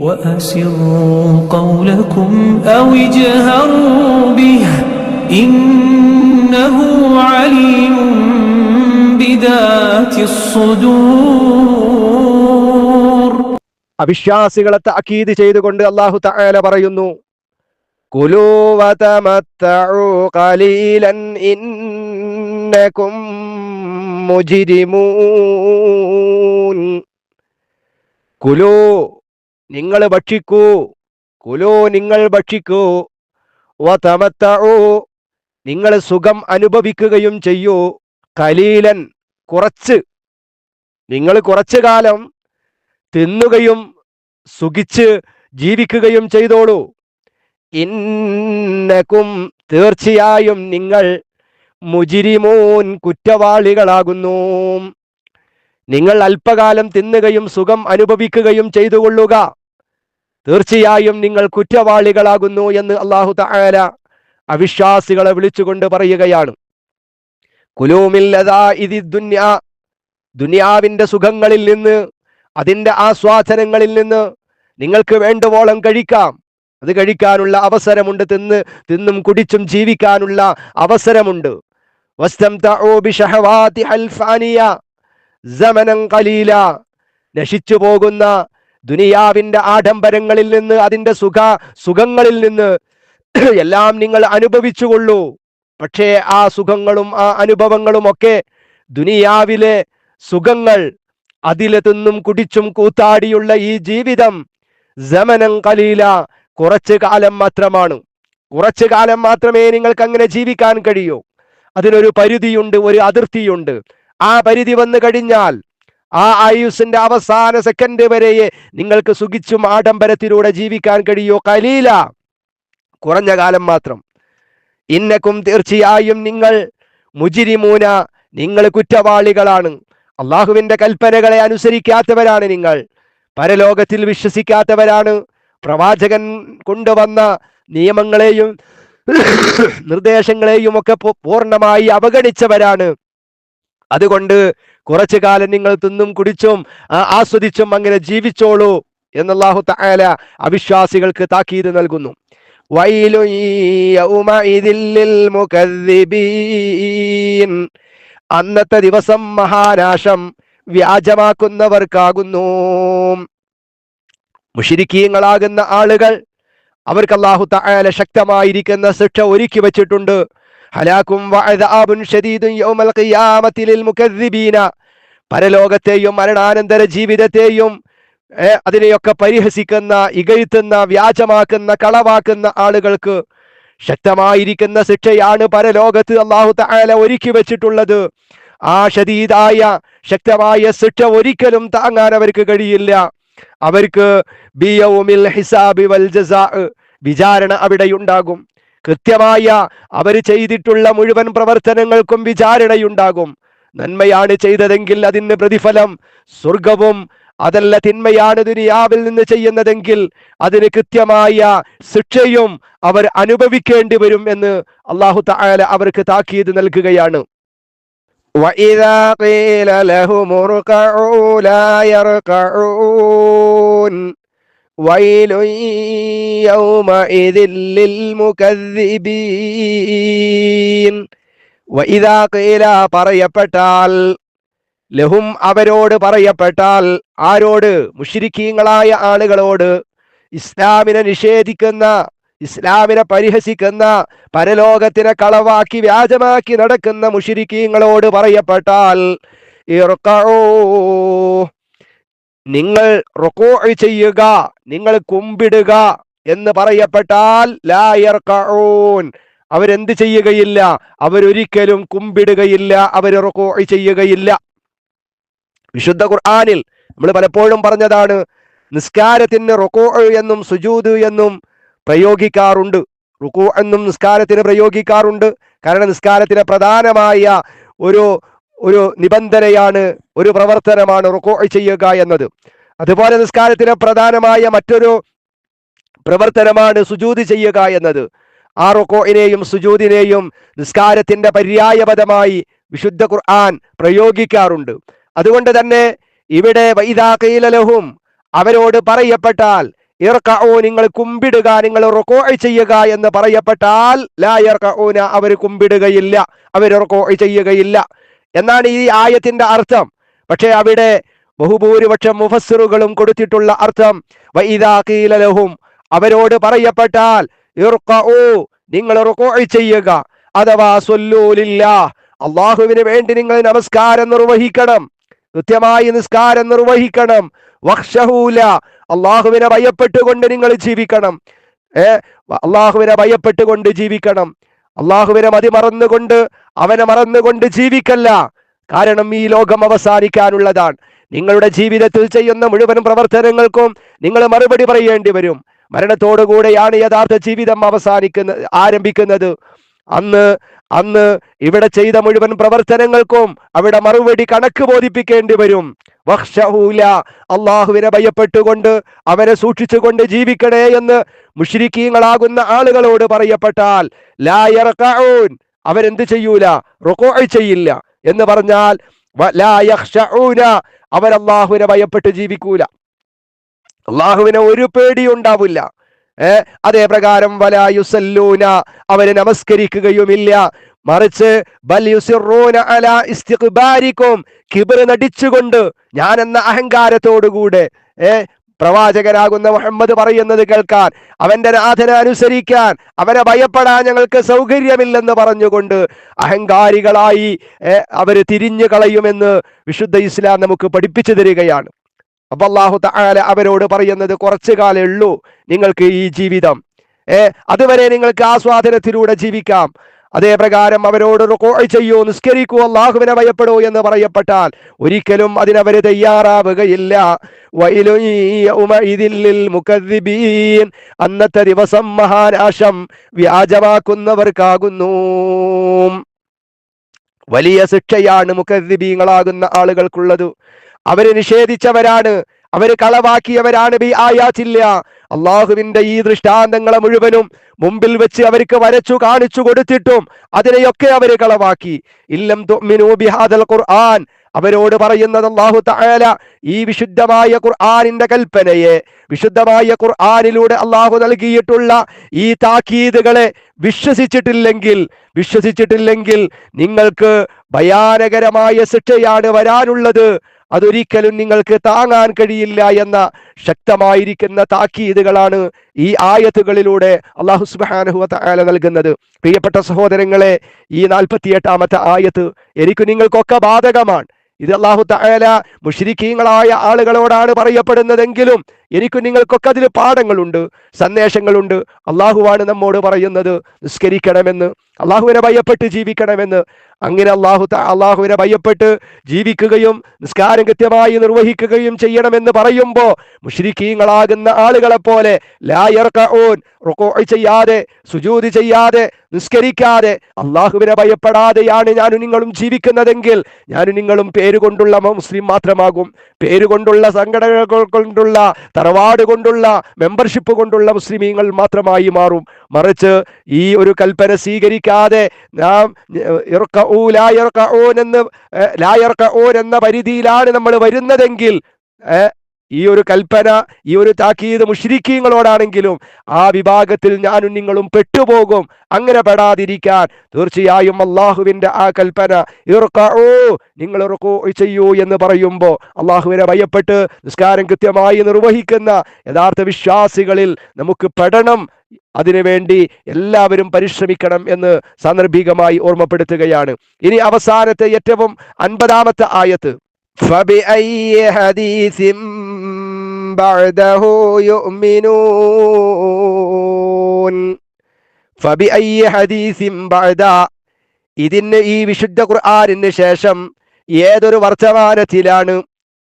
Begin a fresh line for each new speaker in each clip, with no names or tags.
وأسروا قولكم أو اجهروا به إنه عليم بذات الصدور
അവിശ്വാസികളെ താക്കീത് ചെയ്തുകൊണ്ട് അള്ളാഹു തആല പറയുന്നു കുലൂ വതമത്തഉ ഖലീലൻ ഇന്നകും മുജ്രിമൂൻ കുലൂ നിങ്ങൾ ഭക്ഷിക്കൂ. കുലോ നിങ്ങൾ ഭക്ഷിക്കൂ. വതമത്തഉ നിങ്ങൾ സുഖം അനുഭവിക്കുകയും ചെയ്യൂ. കലീലൻ കുറച്ച്. നിങ്ങൾ കുറച്ചു കാലം തിന്നുകയും സുഖിച്ച് ജീവിക്കുകയും ചെയ്തോളൂ. ഇന്നക്കും തീർച്ചയായും നിങ്ങൾ മുജിരിമോൻ കുറ്റവാളികളാകുന്നു. നിങ്ങൾ അല്പകാലം തിന്നുകയും സുഖം അനുഭവിക്കുകയും ചെയ്തുകൊള്ളുക. തീർച്ചയായും നിങ്ങൾ കുറ്റവാളികളാകുന്നു എന്ന് അള്ളാഹു തആല അവിശ്വാസികളെ വിളിച്ചുകൊണ്ട് പറയുകയാണ്. കുലൂമില്ലതാ ഇതി ദുന്യാ ദുനിയാവിന്റെ സുഖങ്ങളിൽ നിന്ന് അതിന്റെ ആസ്വാദനങ്ങളിൽ നിന്ന് നിങ്ങൾക്ക് വേണ്ടുവോളം കഴിക്കാം. അത് കഴിക്കാനുള്ള അവസരമുണ്ട് തിന്ന് തിന്നും കുടിച്ചും ജീവിക്കാനുള്ള അവസരമുണ്ട്. നശിച്ചു പോകുന്ന ദുനിയാവിന്റെ ആഡംബരങ്ങളിൽ നിന്ന് അതിന്റെ സുഖ സുഖങ്ങളിൽ നിന്ന് എല്ലാം നിങ്ങൾ അനുഭവിച്ചുകൊള്ളൂ. പക്ഷേ ആ സുഖങ്ങളും ആ അനുഭവങ്ങളും ഒക്കെ ദുനിയാവിലെ സുഖങ്ങൾ അതിലെ തിന്നും കുടിച്ചും കൂത്താടിയുള്ള ഈ ജീവിതം ജമനം കലീല കുറച്ചു കാലം മാത്രമാണ്. കുറച്ചു കാലം മാത്രമേ നിങ്ങൾക്ക് അങ്ങനെ ജീവിക്കാൻ കഴിയൂ. അതിനൊരു പരിധിയുണ്ട് ഒരു അതിർത്തിയുണ്ട്. ആ പരിധി വന്നു കഴിഞ്ഞാൽ ആ ആയുസിന്റെ അവസാന സെക്കൻഡ് വരെ നിങ്ങൾക്ക് സുഖിച്ചും ആഡംബരത്തിലൂടെ ജീവിക്കാൻ കഴിയോ കലീല. കുറഞ്ഞ കാലം മാത്രം. ഇന്നക്കും തീർച്ചയായും നിങ്ങൾ മുജിരിമൂന നിങ്ങൾ കുറ്റവാളികളാണ്. അള്ളാഹുവിന്റെ കൽപ്പനകളെ അനുസരിക്കാത്തവരാണ് നിങ്ങൾ. പരലോകത്തിൽ വിശ്വസിക്കാത്തവരാണ്. പ്രവാചകൻ കൊണ്ടുവന്ന നിയമങ്ങളെയും നിർദ്ദേശങ്ങളെയും ഒക്കെ പൂർണമായി അവഗണിച്ചവരാണ്. അതുകൊണ്ട് കുറച്ചു കാലം നിങ്ങൾ തിന്നും കുടിച്ചും ആസ്വദിച്ചും അങ്ങനെ ജീവിച്ചോളൂ എന്നല്ലാഹു തആല അവിശ്വാസികൾക്ക് താക്കീത് നൽകുന്നു. അന്നത്തെ ദിവസം മഹാനാശം വ്യാജമാക്കുന്നവർക്കാകുന്നു. മുഷിരിക്കീങ്ങളാകുന്ന ആളുകൾ അവർക്ക് അള്ളാഹു തായാല ശക്തമായിരിക്കുന്ന ശിക്ഷ ഒരുക്കി വെച്ചിട്ടുണ്ട്. ഹലാക്കും പരലോകത്തെയും മരണാനന്തര ജീവിതത്തെയും അതിനെയൊക്കെ പരിഹസിക്കുന്ന ഇകഴ്ത്തുന്ന വ്യാജമാക്കുന്ന കളവാക്കുന്ന ആളുകൾക്ക് ശക്തമായിരിക്കുന്ന ശിക്ഷയാണ് പരലോകത്ത് അള്ളാഹു തആല ഒരുക്കി വെച്ചിട്ടുള്ളത്. ആ ഷദീദായ ശക്തമായ ശിക്ഷ ഒരിക്കലും താങ്ങാൻ അവർക്ക് കഴിയില്ല. അവർക്ക് ബിയൗമിൽ ഹിസാബി വൽ ജസാ വിചാരണ അവിടെയുണ്ടാകും. കൃത്യമായ അവർ ചെയ്തിട്ടുള്ള മുഴുവൻ പ്രവർത്തനങ്ങൾക്കും വിചാരണയുണ്ടാകും നന്മയാണ് ചെയ്തതെങ്കിൽ അതിന് പ്രതിഫലം സ്വർഗവും അതല്ല തിന്മയാണ് ദുനിയാവിൽ നിന്ന് ചെയ്യുന്നതെങ്കിൽ അതിന് കൃത്യമായ ശിക്ഷയും അവർ അനുഭവിക്കേണ്ടി വരും എന്ന് അള്ളാഹു തആല അവർക്ക് താക്കീത് നൽകുകയാണ് وَإِذَا قِيلَ لَهُمُ ارْكَعُوا لَا يَرْكَعُونَ وَيْلٌ يَوْمَئِذٍ لِلْمُكَذِّبِينَ وَإِذَا قِيلَ പറയപ്പെട്ടാൽ ലഹും അവരോട് പറയപ്പെട്ടാൽ ആരോട് മുഷിരിക്കീങ്ങളായ ആളുകളോട് ഇസ്ലാമിനെ നിഷേധിക്കുന്ന ഇസ്ലാമിനെ പരിഹസിക്കുന്ന പരലോകത്തിനെ കളവാക്കി വ്യാജമാക്കി നടക്കുന്ന മുഷിരിക്കീങ്ങളോട് പറയപ്പെട്ടാൽ ഇർക്കഊ, നിങ്ങൾ റൊക്കോ ചെയ്യുക നിങ്ങൾ കുമ്പിടുക എന്ന് പറയപ്പെട്ടാൽ ലായർ കഴോൻ അവരെന്ത് ചെയ്യുകയില്ല? അവരൊരിക്കലും കുമ്പിടുകയില്ല അവർ റൊക്കോ ചെയ്യുകയില്ല. വിശുദ്ധ ഖുർആാനിൽ നമ്മൾ പലപ്പോഴും പറഞ്ഞതാണ് നിസ്കാരത്തിന് റൊക്കോ എന്നും സുജൂദ് എന്നും പ്രയോഗിക്കാറുണ്ട്. റുക്കു എന്നും നിസ്കാരത്തിന് പ്രയോഗിക്കാറുണ്ട്. കാരണം നിസ്കാരത്തിന് പ്രധാനമായ ഒരു ഒരു നിബന്ധനയാണ് ഒരു പ്രവർത്തനമാണ് റുക്കോ ചെയ്യുക എന്നത്. അതുപോലെ നിസ്കാരത്തിന് പ്രധാനമായ മറ്റൊരു പ്രവർത്തനമാണ് സുജൂതി ചെയ്യുക എന്നത്. ആ റുക്കോയിനെയും സുജൂദിനെയും നിസ്കാരത്തിന്റെ പര്യായപദമായി വിശുദ്ധ ഖുർആൻ പ്രയോഗിക്കാറുണ്ട്. അതുകൊണ്ട് തന്നെ ഇവിടെ വൈദാ ലഹും അവരോട് പറയപ്പെട്ടാൽ ഇർക്കഊ നിങ്ങൾ കുമ്പിടുക നിങ്ങൾ റുക്കോ ചെയ്യുക എന്ന് പറയപ്പെട്ടാൽ ലാ ഇർക്കഊന അവർ കുമ്പിടുകയില്ല അവർ റുക്കോ ചെയ്യുകയില്ല. എന്നാണ് ഈ ആയത്തിന്റെ അർത്ഥം. പക്ഷേ അവിടെ ബഹുഭൂരിപക്ഷം മുഫസ്സറുകളും കൊടുത്തിട്ടുള്ള അർത്ഥം വഇദാ ഖീല ലഹും അവരോട് പറയപ്പെട്ടാൽ നിങ്ങൾ ചെയ്യുക അഥവാ അള്ളാഹുവിന് വേണ്ടി നിങ്ങൾ നമസ്കാരം നിർവഹിക്കണം കൃത്യമായി നിസ്കാരം നിർവഹിക്കണം വക്ഷഹൂല അള്ളാഹുവിനെ ഭയപ്പെട്ടുകൊണ്ട് നിങ്ങൾ ജീവിക്കണം ഏ അള്ളാഹുവിനെ ഭയപ്പെട്ടുകൊണ്ട് ജീവിക്കണം. അള്ളാഹുവിനെ മതി മറന്നുകൊണ്ട് അവനെ മറന്നുകൊണ്ട് ജീവിക്കല്ല. കാരണം ഈ ലോകം അവസാനിക്കാനുള്ളതാണ്. നിങ്ങളുടെ ജീവിതത്തിൽ ചെയ്യുന്ന മുഴുവൻ പ്രവർത്തനങ്ങൾക്കും നിങ്ങൾ മറുപടി പറയേണ്ടി വരും. മരണത്തോടുകൂടെയാണ് യഥാർത്ഥ ജീവിതം അവസാനിക്കുന്ന ആരംഭിക്കുന്നത്. അന്ന് അന്ന് ഇവിടെ ചെയ്ത മുഴുവൻ പ്രവർത്തനങ്ങൾക്കും അവിടെ മറുപടി കണക്ക് ബോധിപ്പിക്കേണ്ടി വരും. അള്ളാഹുവിനെ ഭയപ്പെട്ടുകൊണ്ട് അവനെ സൂക്ഷിച്ചുകൊണ്ട് ജീവിക്കണേ എന്ന് മുഷിരിക്കീങ്ങളാകുന്ന ആളുകളോട് പറയപ്പെട്ടാൽ ലാ യർകഊൻ അവരെന്ത് ചെയ്യൂല? റൊക്കോ ചെയ്യില്ല. എന്ന് പറഞ്ഞാൽ അവരല്ലാഹുവിനെ ഭയപ്പെട്ട് ജീവിക്കൂല. അള്ളാഹുവിനെ ഒരു പേടി ഉണ്ടാവില്ല ഏർ അതേ പ്രകാരം വലായുസല്ലൂന അവരെ നമസ്കരിക്കുകയുമില്ല. മറിച്ച് ബൽ യുസിറൂന അലാ ഇസ്തിഖ്ബാരിക്കും കിബർ നടിച്ചുകൊണ്ട് ഞാൻ എന്ന അഹങ്കാരത്തോടുകൂടെ ഏ പ്രവാചകനാകുന്ന മുഹമ്മദ് പറയുന്നത് കേൾക്കാൻ അവന്റെ നാഥനെ അനുസരിക്കാൻ അവനെ ഭയപ്പെടാൻ ഞങ്ങൾക്ക് സൗകര്യമില്ലെന്ന് പറഞ്ഞുകൊണ്ട് അഹങ്കാരികളായി അവർ തിരിഞ്ഞു കളയുമെന്ന് വിശുദ്ധ ഇസ്ലാം നമുക്ക് പഠിപ്പിച്ചു തരികയാണ്. അപ്പൊ അള്ളാഹു തആല അവരോട് പറയുന്നത് കുറച്ചു കാലേ ഉള്ളൂ നിങ്ങൾക്ക് ഈ ജീവിതം. ഏ അതുവരെ നിങ്ങൾക്ക് ആസ്വാദനത്തിലൂടെ ജീവിക്കാം. അതേ പ്രകാരം അവരോട് ചെയ്യൂ നിസ്കരിക്കൂ അള്ളാഹുവിനെ ഭയപ്പെടൂ എന്ന് പറയപ്പെട്ടാൽ ഒരിക്കലും അതിനവര് തയ്യാറാവുകയില്ല. അന്നത്തെ ദിവസം മഹാനാശം വ്യാജമാക്കുന്നവർക്കാകുന്നു. വലിയ ശിക്ഷയാണ് മുഖദ്ദിബീങ്ങളാകുന്ന ആളുകൾക്കുള്ളത്. അവർ നിഷേധിച്ചവരാണ്. അവർ കളവാക്കിയവരാണ് ബി ആയാത്തില്ല അള്ളാഹുവിന്റെ ഈ ദൃഷ്ടാന്തങ്ങളെ മുഴുവനും മുമ്പിൽ വെച്ച് അവർക്ക് വരച്ചു കാണിച്ചു കൊടുത്തിട്ടും അതിനെയൊക്കെ അവർ കളവാക്കി. ഇല്ലം ബിഹാദൽ ഖുർആൻ. അവരോട് പറയുന്നത് അള്ളാഹു തായാല ഈ വിശുദ്ധമായ ഖുർആാനിന്റെ കൽപ്പനയെ വിശുദ്ധമായ ഖുർആാനിലൂടെ അള്ളാഹു നൽകിയിട്ടുള്ള ഈ താക്കീതുകളെ വിശ്വസിച്ചിട്ടില്ലെങ്കിൽ വിശ്വസിച്ചിട്ടില്ലെങ്കിൽ നിങ്ങൾക്ക് ഭയാനകരമായ ശിക്ഷയാണ് വരാനുള്ളത്. അതൊരിക്കലും നിങ്ങൾക്ക് താങ്ങാൻ കഴിയില്ല എന്ന ശക്തമായിരിക്കുന്ന താക്കീതുകളാണ് ഈ ആയത്തുകളിലൂടെ അള്ളാഹു സുബ്ഹാനഹു താല നൽകുന്നത്. പ്രിയപ്പെട്ട സഹോദരങ്ങളെ ഈ നാൽപ്പത്തിയെട്ടാമത്തെ ആയത്ത് എനിക്ക് നിങ്ങൾക്കൊക്കെ ബാധകമാണ്. ഇത് അള്ളാഹു തആല മുഷരിക്കീങ്ങളായ ആളുകളോടാണ് പറയപ്പെടുന്നതെങ്കിലും എനിക്ക് നിങ്ങൾക്കൊക്കെ അതിൽ പാഠങ്ങളുണ്ട് സന്ദേശങ്ങളുണ്ട്. അള്ളാഹുവാണ് നമ്മോട് പറയുന്നത് നിസ്കരിക്കണമെന്ന്. അള്ളാഹുവിനെ ഭയപ്പെട്ട് ജീവിക്കണമെന്ന്. അങ്ങനെ അള്ളാഹു അള്ളാഹുവിനെ ഭയപ്പെട്ട് ജീവിക്കുകയും നിസ്കാരം കൃത്യമായി നിർവഹിക്കുകയും ചെയ്യണമെന്ന് പറയുമ്പോൾ മുഷരിക്കീങ്ങളാകുന്ന ആളുകളെ പോലെ ലായർക്കോൻ ചെയ്യാതെ സുജൂതി ചെയ്യാതെ നിസ്കരിക്കാതെ അള്ളാഹുവിനെ ഭയപ്പെടാതെയാണ് ഞാനും നിങ്ങളും ജീവിക്കുന്നതെങ്കിൽ ഞാനും നിങ്ങളും പേരുകൊണ്ടുള്ള മുസ്ലിം മാത്രമാകും. പേരുകൊണ്ടുള്ള സംഘടനകൾ കൊണ്ടുള്ള തറവാട് കൊണ്ടുള്ള മെമ്പർഷിപ്പ് കൊണ്ടുള്ള മുസ്ലിമീങ്ങൾ മാത്രമായി മാറും. മറിച്ച് ഈ ഒരു കൽപ്പന സ്വീകരിക്കാതെ നാം ഇർക്കഊ ലാ ഓൻ എന്ന് ലായറക്ക ഓൻ എന്ന പരിധിയിലാണ് നമ്മൾ വരുന്നതെങ്കിൽ ഈ ഒരു കൽപ്പന ഈ ഒരു താക്കീത് മുഷ്രിക്കീങ്ങളോടാണെങ്കിലും ആ വിഭാഗത്തിൽ ഞാനും നിങ്ങളും പെട്ടുപോകും. അങ്ങനെ പെടാതിരിക്കാൻ തീർച്ചയായും അള്ളാഹുവിന്റെ ആ കൽപ്പന ഇറക്കോ നിങ്ങൾ ഇറക്കോ ചെയ്യൂ എന്ന് പറയുമ്പോൾ അള്ളാഹുവിനെ ഭയപ്പെട്ട് നിസ്കാരം കൃത്യമായി നിർവഹിക്കുന്ന യഥാർത്ഥ വിശ്വാസികളിൽ നമുക്ക് പെടണം. അതിനുവേണ്ടി എല്ലാവരും പരിശ്രമിക്കണം എന്ന് സാന്ദർഭികമായി ഓർമ്മപ്പെടുത്തുകയാണ്. ഇനി അവസാനത്തെ ഏറ്റവും അൻപതാമത്തെ ആയത്ത്. ഇതിന് ഈ വിശുദ്ധ ഖുർആാനിന് ശേഷം ഏതൊരു വർത്തമാനത്തിലാണ്?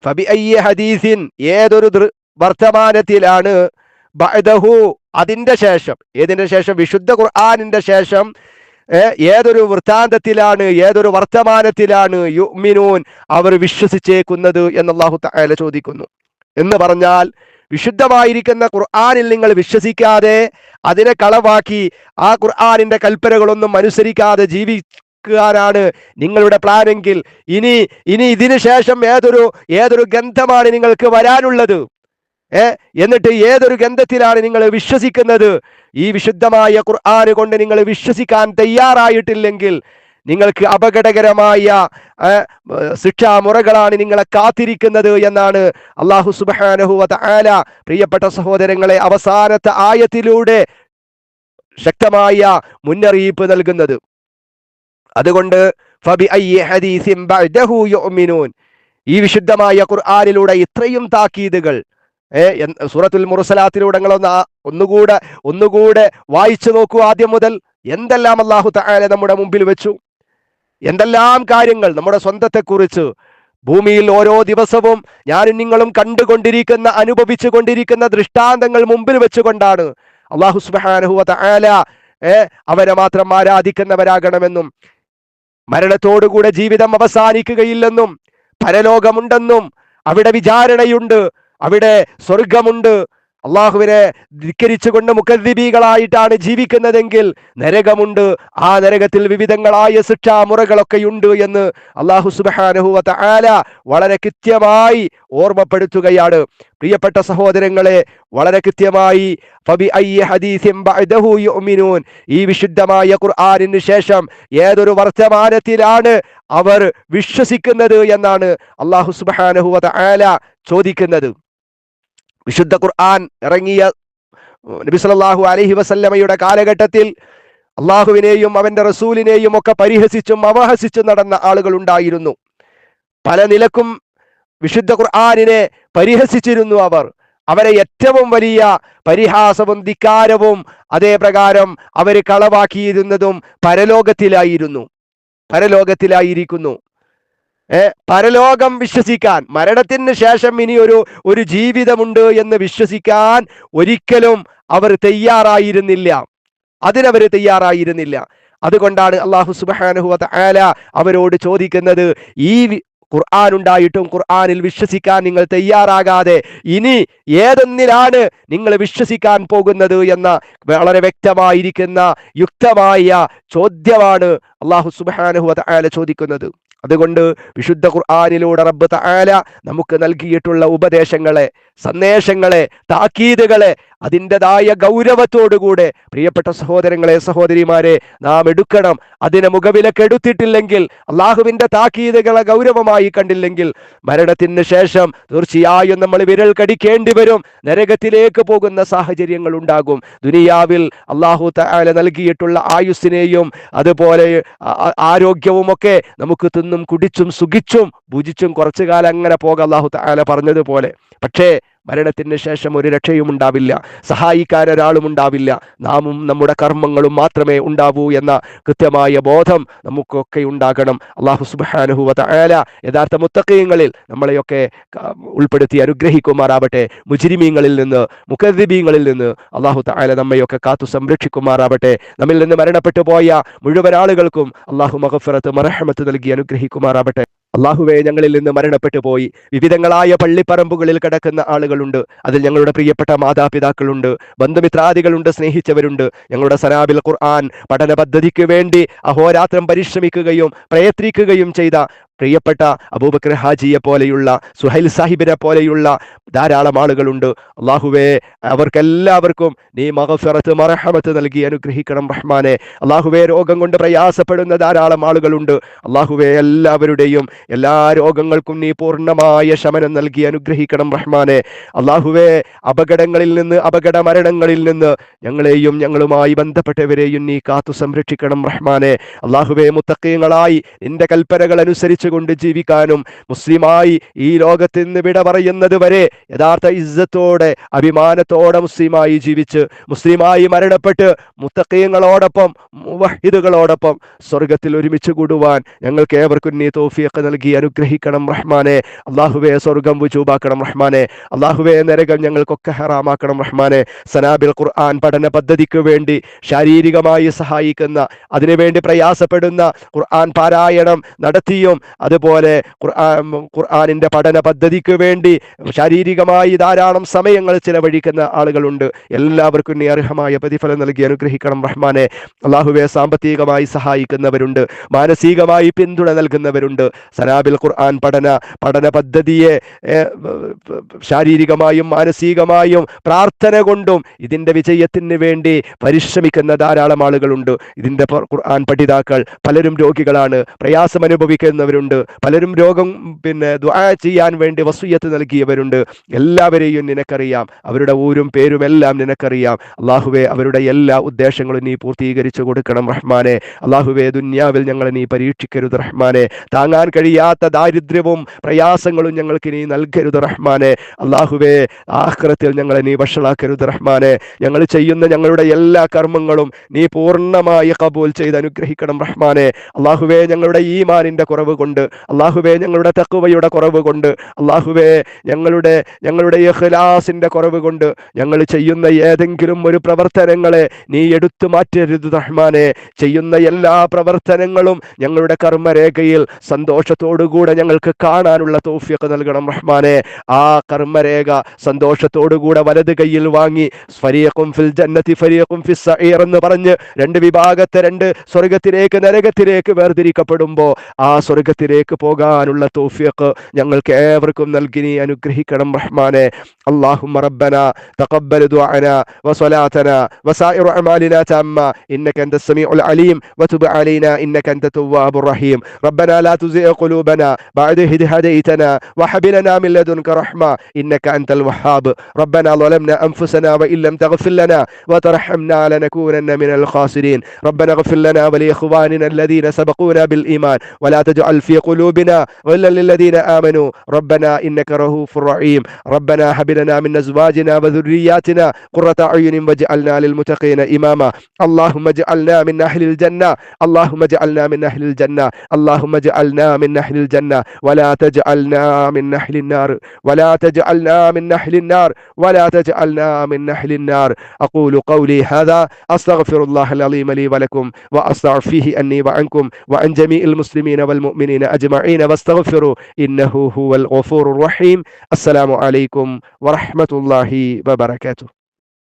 ഫബി ഹദീസിൻ ഏതൊരു വർത്തമാനത്തിലാണ്? ബഅദഹു അതിന്റെ ശേഷം ഏതിന്റെ ശേഷം? വിശുദ്ധ ഖുർആനിന്റെ ശേഷം. ഏതൊരു വൃത്താന്തത്തിലാണ് ഏതൊരു വർത്തമാനത്തിലാണ് യുമിനൂൻ അവർ വിശ്വസിച്ചേക്കുന്നത് എന്ന് അല്ലാഹു തആല ചോദിക്കുന്നു. എന്ന് പറഞ്ഞാൽ വിശുദ്ധമായിരിക്കുന്ന ഖുർആാനിൽ നിങ്ങൾ വിശ്വസിക്കാതെ അതിനെ കളവാക്കി ആ ഖുർആനിന്റെ കൽപ്പനകളൊന്നും അനുസരിക്കാതെ ജീവിക്കാനാണ് നിങ്ങളുടെ പ്ലാനെങ്കിൽ. ഇനി ഇനി ഇതിനു ശേഷം ഏതൊരു ഏതൊരു ഗ്രന്ഥമാണ് നിങ്ങൾക്ക് വരാനുള്ളത്? ഏ? എന്നിട്ട് ഏതൊരു ഗന്ധത്തിലാണ് നിങ്ങൾ വിശ്വസിക്കുന്നത്? ഈ വിശുദ്ധമായ ഖുർആന് കൊണ്ട് നിങ്ങൾ വിശ്വസിക്കാൻ തയ്യാറായിട്ടില്ലെങ്കിൽ നിങ്ങൾക്ക് അപകടകരമായ ശിക്ഷാമുറകളാണ് നിങ്ങളെ കാത്തിരിക്കുന്നത് എന്നാണ് അള്ളാഹു സുബാനഹുവ ആല പ്രിയപ്പെട്ട സഹോദരങ്ങളെ അവസാനത്തെ ആയത്തിലൂടെ ശക്തമായ മുന്നറിയിപ്പ് നൽകുന്നത്. അതുകൊണ്ട് ഫബി ഈ വിശുദ്ധമായ ഖുർആാനിലൂടെ ഇത്രയും താക്കീതുകൾ സൂറത്തുൽ മുറുസലാത്തിലൂടെ ആ- ഒന്നുകൂടെ ഒന്നുകൂടെ വായിച്ചു നോക്കൂ ആദ്യം മുതൽ. എന്തെല്ലാം അള്ളാഹു തആല നമ്മുടെ മുമ്പിൽ വെച്ചു? എന്തെല്ലാം കാര്യങ്ങൾ നമ്മുടെ സ്വന്തത്തെക്കുറിച്ച്? ഭൂമിയിൽ ഓരോ ദിവസവും ഞാനും നിങ്ങളും കണ്ടുകൊണ്ടിരിക്കുന്ന അനുഭവിച്ചു കൊണ്ടിരിക്കുന്ന ദൃഷ്ടാന്തങ്ങൾ മുമ്പിൽ വെച്ചുകൊണ്ടാണ് അള്ളാഹു സുബ്ഹാനഹു തആല ഏ അവനെ മാത്രം ആരാധിക്കുന്നവരാകണമെന്നും മരണത്തോടുകൂടെ ജീവിതം അവസാനിക്കുകയില്ലെന്നും പരലോകമുണ്ടെന്നും അവിടെ വിചാരണയുണ്ട്. അവിടെ സ്വർഗമുണ്ട്. അള്ളാഹുവിനെ ധിക്കരിച്ചുകൊണ്ട് മുഖദ്വീപികളായിട്ടാണ് ജീവിക്കുന്നതെങ്കിൽ നരകമുണ്ട്. ആ നരകത്തിൽ വിവിധങ്ങളായ ശിക്ഷാമുറകളൊക്കെയുണ്ട് എന്ന് അള്ളാഹു സുബാനഹുവ ആല വളരെ കൃത്യമായി ഓർമ്മപ്പെടുത്തുകയാണ്. പ്രിയപ്പെട്ട സഹോദരങ്ങളെ വളരെ കൃത്യമായി ഈ വിശുദ്ധമായ ഖുർആാനിന് ശേഷം ഏതൊരു വർത്തമാനത്തിലാണ് അവർ വിശ്വസിക്കുന്നത് എന്നാണ് അള്ളാഹു സുബ്ഹാനഹു വ തആല ചോദിക്കുന്നത്. വിശുദ്ധ ഖുർആൻ ഇറങ്ങിയ നബി സല്ലല്ലാഹു അലഹി വസല്ലമയുടെ കാലഘട്ടത്തിൽ അള്ളാഹുവിനെയും അവന്റെ റസൂലിനെയും ഒക്കെ പരിഹസിച്ചും അവഹസിച്ചും നടന്ന ആളുകൾ ഉണ്ടായിരുന്നു. പല നിലക്കും വിശുദ്ധ ഖുർആാനിനെ പരിഹസിച്ചിരുന്നു അവർ. അവരെ ഏറ്റവും വലിയ പരിഹാസവും ധിക്കാരവും അതേ പ്രകാരം അവർ കളവാക്കിയിരുന്നതും പരലോകത്തിലായിരുന്നു. പരലോകത്തിലായിരിക്കുന്നു. പരലോകം വിശ്വസിക്കാൻ മരണത്തിന് ശേഷം ഇനി ഒരു ഒരു ജീവിതമുണ്ട് എന്ന് വിശ്വസിക്കാൻ ഒരിക്കലും അവർ തയ്യാറായിരുന്നില്ല. അതിനവർ തയ്യാറായിരുന്നില്ല. അതുകൊണ്ടാണ് അള്ളാഹു സുബാനുഹു ആല അവരോട് ചോദിക്കുന്നത് ഈ ഖുർആൻ ഉണ്ടായിട്ടും ഖുർആനിൽ വിശ്വസിക്കാൻ നിങ്ങൾ തയ്യാറാകാതെ ഇനി ഏതൊന്നിലാണ് നിങ്ങൾ വിശ്വസിക്കാൻ പോകുന്നത് എന്ന വളരെ വ്യക്തമായിരിക്കുന്ന യുക്തമായ ചോദ്യമാണ് അള്ളാഹു സുബാനഹുവ ആല ചോദിക്കുന്നത്. അതുകൊണ്ട് വിശുദ്ധ ഖുർആാനിലൂടെ റബ്ബ് തആല നമുക്ക് നൽകിയിട്ടുള്ള ഉപദേശങ്ങളെ സന്ദേശങ്ങളെ താക്കീതുകളെ അതിന്റെതായ ഗൗരവത്തോടുകൂടെ പ്രിയപ്പെട്ട സഹോദരങ്ങളെ സഹോദരിമാരെ നാം എടുക്കണം. അതിനെ മുഖവിലക്കെടുത്തിട്ടില്ലെങ്കിൽ അള്ളാഹുവിന്റെ താക്കീതുകളെ ഗൗരവമായി കണ്ടില്ലെങ്കിൽ മരണത്തിന് ശേഷം തീർച്ചയായും നമ്മൾ വിരൽ കടിക്കേണ്ടി വരും. നരകത്തിലേക്ക് പോകുന്ന സാഹചര്യങ്ങൾ ഉണ്ടാകും. ദുനിയാവിൽ അള്ളാഹു തആല നൽകിയിട്ടുള്ള ആയുസ്സിനെയും അതുപോലെ ആരോഗ്യവുമൊക്കെ നമുക്ക് തിന്നും കുടിച്ചും സുഖിച്ചും ഭുജിച്ചും കുറച്ചു കാലം അങ്ങനെ പോകാം അള്ളാഹു താല പറഞ്ഞതുപോലെ. പക്ഷേ മരണത്തിന് ശേഷം ഒരു രക്ഷയും ഉണ്ടാവില്ല. സഹായിക്കാരൊരാളും ഉണ്ടാവില്ല. നാമും നമ്മുടെ കർമ്മങ്ങളും മാത്രമേ ഉണ്ടാവൂ എന്ന കൃത്യമായ ബോധം നമുക്കൊക്കെ ഉണ്ടാകണം. അള്ളാഹു സുബ്ഹാനഹു ആല യഥാർത്ഥ മുത്തക്കയങ്ങളിൽ നമ്മളെയൊക്കെ ഉൾപ്പെടുത്തി അനുഗ്രഹിക്കുമാറാവട്ടെ. മുജിരിമീങ്ങളിൽ നിന്ന് മുഖദ്ദിബീങ്ങളിൽ നിന്ന് അള്ളാഹു തആല നമ്മയൊക്കെ കാത്തു സംരക്ഷിക്കുമാറാവട്ടെ. നമ്മിൽ നിന്ന് മരണപ്പെട്ടു പോയ മുഴുവൻ ആളുകൾക്കും അള്ളാഹു മഹഫറത്ത് മറഹമത്ത് നൽകി അനുഗ്രഹിക്കുമാറാവട്ടെ. അള്ളാഹുവെ ഞങ്ങളിൽ നിന്ന് മരണപ്പെട്ടു പോയി. വിവിധങ്ങളായ പള്ളിപ്പറമ്പുകളിൽ കിടക്കുന്ന ആളുകളുണ്ട്. അതിൽ ഞങ്ങളുടെ പ്രിയപ്പെട്ട മാതാപിതാക്കളുണ്ട്. ബന്ധുമിത്രാദികളുണ്ട് സ്നേഹിച്ചവരുണ്ട്. ഞങ്ങളുടെ സനാബിൽ ഖുർആൻ പഠന പദ്ധതിക്ക് വേണ്ടി അഹോരാത്രം പരിശ്രമിക്കുകയും പ്രയത്നിക്കുകയും ചെയ്ത പ്രിയപ്പെട്ട അബൂബക്കർ ഹാജിയെ പോലെയുള്ള സുഹൈൽ സാഹിബിനെ പോലെയുള്ള ധാരാളം ആളുകളുണ്ട്. അള്ളാഹുവേ അവർക്കെല്ലാവർക്കും നീ മഹഫിറത്ത് മറഹമത്ത് നൽകി അനുഗ്രഹിക്കണം റഹ്മാനെ. അള്ളാഹുവേ രോഗം കൊണ്ട് പ്രയാസപ്പെടുന്ന ധാരാളം ആളുകളുണ്ട്. അള്ളാഹുവേ എല്ലാവരുടെയും എല്ലാ രോഗങ്ങൾക്കും നീ പൂർണമായ ശമനം നൽകി അനുഗ്രഹിക്കണം റഹ്മാനെ. അള്ളാഹുവേ അപകടങ്ങളിൽ നിന്ന് അപകട മരണങ്ങളിൽ നിന്ന് ഞങ്ങളെയും ഞങ്ങളുമായി ബന്ധപ്പെട്ടവരെയും നീ കാത്തു സംരക്ഷിക്കണം റഹ്മാനെ. അള്ളാഹുവേ മുത്തക്കീങ്ങളായി നിന്റെ കൽപ്പനകൾ അനുസരിച്ചുകൊണ്ട് ജീവിക്കാനും മുസ്ലിമായി ഈ ലോകത്ത് നിന്ന് വിട പറയുന്നത് വരെ യഥാർത്ഥ ഇസ്സത്തോടെ അഭിമാനത്തോടെ മുസ്ലിമായി ജീവിച്ച് മുസ്ലിമായി മരണപ്പെട്ട് മുത്തക്കയങ്ങളോടൊപ്പം മുവഹിദുകളോടൊപ്പം സ്വർഗത്തിൽ ഒരുമിച്ച് കൂടുവാൻ ഞങ്ങൾക്ക് ഏവർക്കും നീ തോഫിയൊക്കെ നൽകി അനുഗ്രഹിക്കണം റഹ്മാനെ. അള്ളാഹുവെ സ്വർഗം വുജൂബാക്കണം റഹ്മാനെ. അള്ളാഹുവെ നരകം ഞങ്ങൾക്കൊക്കെ ഹറാമാക്കണം റഹ്മാനെ. സനാബിൽ ഖുർആൻ പഠന പദ്ധതിക്ക് വേണ്ടി ശാരീരികമായി സഹായിക്കുന്ന അതിനുവേണ്ടി പ്രയാസപ്പെടുന്ന ഖുർആൻ പാരായണം നടത്തിയും അതുപോലെ ഖുർആൻ ഖുർആാനിന്റെ പഠന പദ്ധതിക്ക് വേണ്ടി ശാരീരികമായി ധാരാളം സമയങ്ങൾ ചിലവഴിക്കുന്ന ആളുകളുണ്ട്. എല്ലാവർക്കും നീ അർഹമായ പ്രതിഫലം നൽകി അനുഗ്രഹിക്കണം റഹ്മാനെ. അള്ളാഹുവെ സാമ്പത്തികമായി സഹായിക്കുന്നവരുണ്ട് മാനസികമായി പിന്തുണ നൽകുന്നവരുണ്ട്. സനാബിൽ ഖുർആൻ പഠന പഠന പദ്ധതിയെ ശാരീരികമായും മാനസികമായും പ്രാർത്ഥന കൊണ്ടും ഇതിന്റെ വിജയത്തിന് വേണ്ടി പരിശ്രമിക്കുന്ന ധാരാളം ആളുകളുണ്ട്. ഇതിന്റെ ഖുർആൻ പഠിതാക്കൾ പലരും രോഗികളാണ്. പ്രയാസം അനുഭവിക്കുന്നവരുണ്ട് പലരും രോഗം പിന്നെ ചെയ്യാൻ വേണ്ടി വസൂയത്ത് നൽകിയവരുണ്ട്. എല്ലാവരെയും നിനക്കറിയാം. അവരുടെ ഊരും പേരും എല്ലാം നിനക്കറിയാം. അള്ളാഹുവെ അവരുടെ എല്ലാ ഉദ്ദേശങ്ങളും നീ പൂർത്തീകരിച്ചു കൊടുക്കണം റഹ്മാനെ. അള്ളാഹുവെ ദുന്യാവിൽ ഞങ്ങളെ നീ പരീക്ഷിക്കരുത് റഹ്മാനെ. താങ്ങാൻ കഴിയാത്ത ദാരിദ്ര്യവും പ്രയാസങ്ങളും ഞങ്ങൾക്ക് നീ നൽകരുത് റഹ്മാനെ. അള്ളാഹുവെ ആഹ്റത്തിൽ ഞങ്ങളെ നീ വഷളാക്കരുത് റഹ്മാനെ. ഞങ്ങൾ ചെയ്യുന്ന ഞങ്ങളുടെ എല്ലാ കർമ്മങ്ങളും നീ പൂർണമായി കബൂൽ ചെയ്ത് അനുഗ്രഹിക്കണം റഹ്മാനെ. അള്ളാഹുവെ ഞങ്ങളുടെ ഈ മാനിന്റെ കുറവ് കൊണ്ട് അള്ളാഹുവെ ഞങ്ങളുടെ തക്കുവയുടെ കുറവ് കൊണ്ട് അള്ളാഹുബേ ഞങ്ങളുടെ ഞങ്ങളുടെ ഇഖ്ലാസിന്റെ കുറവ് കൊണ്ട് ഞങ്ങൾ ചെയ്യുന്ന ഏതെങ്കിലും ഒരു പ്രവർത്തനങ്ങളെ നീ എടുത്തു മാറ്റരുത് റഹ്മാനെ. ചെയ്യുന്ന എല്ലാ പ്രവർത്തനങ്ങളും ഞങ്ങളുടെ കർമ്മരേഖയിൽ സന്തോഷത്തോടുകൂടെ ഞങ്ങൾക്ക് കാണാനുള്ള തോഫിയൊക്കെ നൽകണം റഹ്മാനെ. ആ കർമ്മരേഖ സന്തോഷത്തോടുകൂടെ വലത് കയ്യിൽ വാങ്ങി ഫരീഖും ഫിൽ ജന്നത്തി ഫരീഖും ഫിസ് എന്ന് പറഞ്ഞ് രണ്ട് വിഭാഗത്തെ രണ്ട് സ്വർഗത്തിലേക്ക് നരകത്തിലേക്ക് വേർതിരിക്കപ്പെടുമ്പോൾ ആ സ്വർഗത്തിലേക്ക് പോകാനുള്ള തോഫിയൊക്കെ ഞങ്ങൾക്ക് ഏവർക്കും നൽകി നീ അനുഗ്രഹിക്കണം റഹ്മാനെ اللهم ربنا تقبل دعاءنا وصلاتنا وسائر أعمالنا تامة إنك أنت السميع العليم وتب علينا إنك أنت التواب الرحيم ربنا لا تزغ قلوبنا بعد إذ هديتنا وهب لنا من لدنك رحمة إنك أنت الوهاب ربنا ظلمنا أنفسنا وإن لم تغفر لنا وترحمنا لنكونن من الخاسرين ربنا اغفر لنا ولإخواننا الذين سبقونا بالإيمان ولا تجعل في قلوبنا غلا للذين آمنوا. ربنا إنك رؤوف رحيم. ربنا هب لنا من أزواجنا وذرياتنا قرة أعين واجعلنا للمتقين إماما. اللهم اجعلنا من أهل الجنة. اللهم اجعلنا من أهل الجنة. اللهم اجعلنا من أهل الجنة. ولا تجعلنا من أهل النار. ولا تجعلنا من أهل النار. ولا تجعلنا من أهل النار. أقول قولي هذا. أستغفر الله العظيم لي ولكم. وأستغفر فيه أني وعنكم. وعن جميع المسلمين والمؤمنين. أجمعين واستغفروا إنه هو الغفور الرحيم. السلام عليكم ورحمة الله وبركاته.